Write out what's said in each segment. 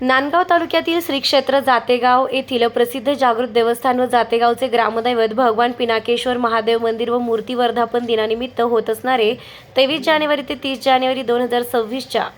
नांदगाव तालुक्यातील श्री क्षेत्र जातेगाव येथील प्रसिद्ध जागृत देवस्थान व जातेगावचे ग्रामदैवत भगवान पिनाकेश्वर महादेव मंदिर व मूर्ती वर्धापन दिनानिमित्त होत असणारे तेवीस जानेवारी ते तीस जानेवारी दोन हजार सव्वीसच्या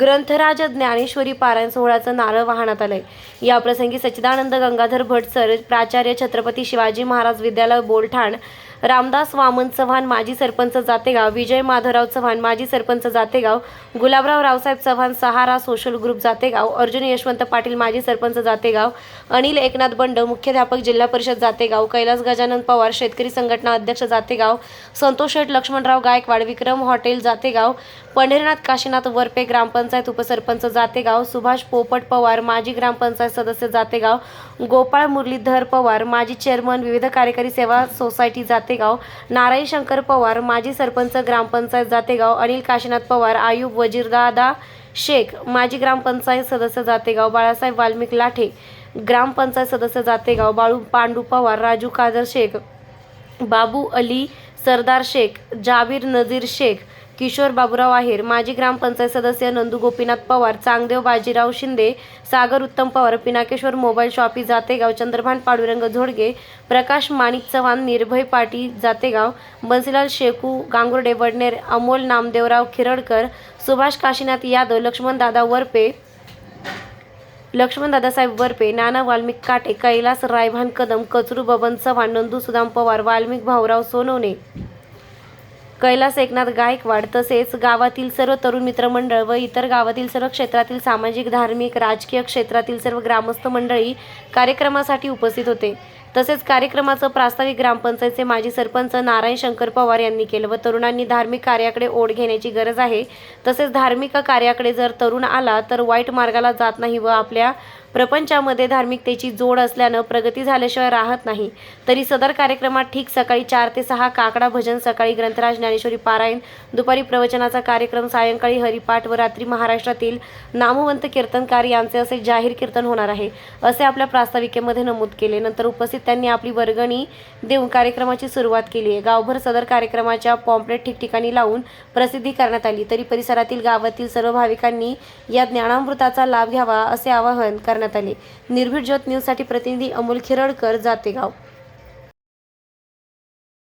ग्रंथराज ज्ञानेश्वरी पारायण सोहळ्याचं नारळ वाहण्यात आलंय. याप्रसंगी सच्चिदानंद गंगाधर भट सर प्राचार्य छत्रपती शिवाजी महाराज विद्यालय बोलठाण रामदास वामन चव्हाण माजी सरपंच जातेगाव विजय माधवराव चव्हाण माजी सरपंच जातेगाव गुलाबराव रावसाहेब चव्हाण सहारा सोशल ग्रुप जातेगाव अर्जुन यशवंत पाटील माजी सरपंच जातेगाव अनिल एकनाथ बंड मुख्याध्यापक जिल्हा परिषद जातेगाव कैलास गजानन पवार शेतकरी संघटना अध्यक्ष जातेगाव संतोष शेठ लक्ष्मणराव गायकवाड विक्रम हॉटेल जातेगाव पंढरीनाथ काशीनाथ वरपे ग्रामपंचायत उपसरपंच जातेगाव सुभाष पोपट पवार माजी ग्रामपंचायत सदस्य जातेगाव गोपाळ मुरलीधर पवार माजी चेअरमन विविध कार्यकारी सेवा सोसायटी जाते जातेगाव. नारायण शंकर पवार माजी सरपंच ग्रामपंचायत जातेगाव अनिल काशीनाथ पवार आयुब वजीरदादा शेख माजी ग्रामपंचायत सदस्य जातेगाव बाळासाहेब वाल्मिक लाठे ग्रामपंचायत सदस्य जातेगाव बाळू पांडू पवार राजू कादर शेख बाबू अली सरदार शेख जाबीर नजीर शेख किशोर बाबुराव आहेर माजी ग्रामपंचायत सदस्य नंदू गोपीनाथ पवार चांगदेव बाजीराव शिंदे सागर उत्तम पवार पिनाकेश्वर मोबाईल शॉपी जातेगाव चंद्रभान पाडुरंग झोडगे प्रकाश माणिक चव्हाण निर्भय पाटी जातेगाव बन्सीलाल शेकू गांगुर्डे वडनेर अमोल नामदेवराव खिरडकर सुभाष काशीनाथ यादव लक्ष्मण दादा वरपे लक्ष्मण दादासाहेब वरपे नाना वाल्मिक काटे कैलास रायभान कदम कचरू बबन चव्हाण नंदू सुदाम पवार वाल्मिक भाऊराव सोनवणे. कैलास एकनाथ गायकवाड तसेच गावातील सर्व तरुण मित्रमंडळ व इतर गावातील सर्व क्षेत्रातील सामाजिक धार्मिक राजकीय क्षेत्रातील सर्व ग्रामस्थ मंडळी कार्यक्रमासाठी उपस्थित होते. तसेच कार्यक्रमाचं प्रास्ताविक ग्रामपंचायतचे माजी सरपंच नारायण शंकर पवार यांनी केलं व तरुणांनी धार्मिक कार्याकडे ओढ घेण्याची गरज आहे. तसेच धार्मिक कार्याकडे जर तरुण आला तर वाईट मार्गाला जात नाही व आपल्या प्रपंचामध्ये धार्मिकतेची जोड असल्यानं प्रगती झाल्याशिवाय राहत नाही. तरी सदर कार्यक्रमात ठीक सकाळी चार ते सहा काकडा भजन सकाळी ग्रंथराज ज्ञानेश्वरी पारायण दुपारी प्रवचनाचा कार्यक्रम सायंकाळी हरिपाठ व रात्री महाराष्ट्रातील नामवंत कीर्तनकार यांचे असे जाहीर कीर्तन होणार आहे असे आपल्या प्रास्ताविकेमध्ये नमूद केले. नंतर उपस्थित त्यांनी आपली वर्गणी देऊन कार्यक्रमाची सुरुवात केली आहे. गावभर सदर कार्यक्रमाच्या पॉम्पलेट ठिकठिकाणी लावून प्रसिद्धी करण्यात आली. तरी परिसरातील गावातील सर्व भाविकांनी या ज्ञानामृताचा लाभ घ्यावा असे आवाहन करण्यात आले. निर्भीड ज्योत न्यूजसाठी प्रतिनिधी अमोल खिरडकर जातेगाव.